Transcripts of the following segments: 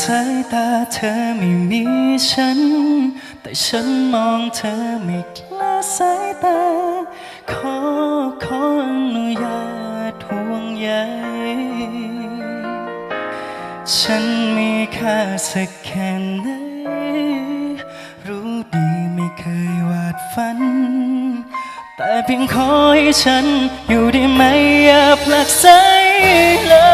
สายตาเธอไม่มีฉัน แต่ฉันมองเธอไม่คลาสายตา ขอขออนุญาตห่วงใยฉันมีค่าสักแค่ไหน รู้ดีไม่เคยวาดฝัน แต่เพียงขอให้ฉันอยู่ได้ไหมอย่าผลักไสเลย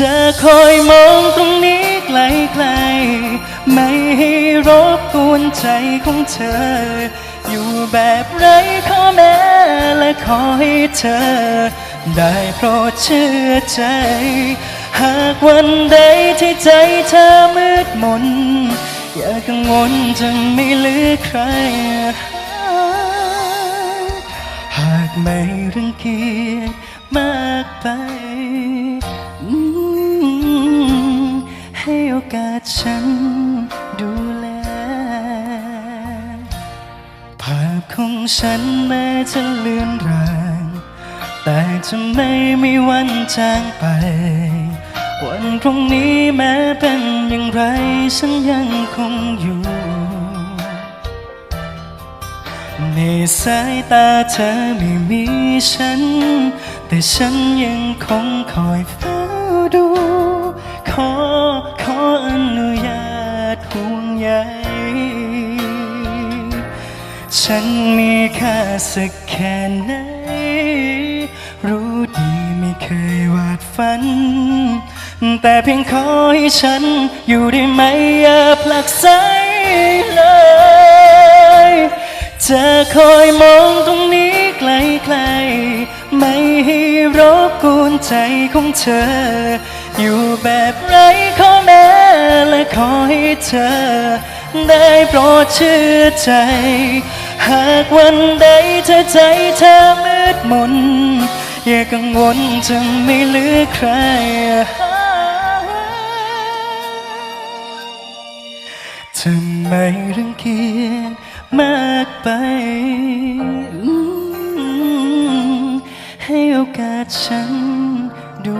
จะคอยมองตรงนี้ไกลๆ ไม่ให้รบกวนใจของเธอ อยู่แบบไร้ข้อแม้และขอให้เธอ ได้โปรดเชื่อใจ หากวันใดที่ใจเธอมืดมน อย่ากังวลจะไม่เหลือใคร หากไม่รังเกียจมากไป กาสฉันดูแล ภาพของฉันแม้จะเลือนราง แต่จะไม่มีวันจางไป วันพรุ่งนี้แม้เป็นอย่างไรฉันยังคงอยู่ ในสายตาเธอไม่มีฉัน แต่ฉันยังคงคอยเฝ้าดูขอ ห่วงใยฉันมีค่าสักแค่ไหน รู้ดีไม่เคยวาดฝัน แต่เพียงขอให้ฉันอยู่ได้ไหมอย่าผลักไสเลยจะคอยมองตรงนี้ไกลๆ ไม่ให้รบกวนใจของเธอ อยู่แบบไร้ข้อแม้แล ให้เธอ ได้โปรดเชื่อใจ หากวันใดเธอใจเธอมืดมนอย่ากังวลจะไม่เหลือใคร ทำไมรังเกียจมากไป ให้โอกาสฉันดู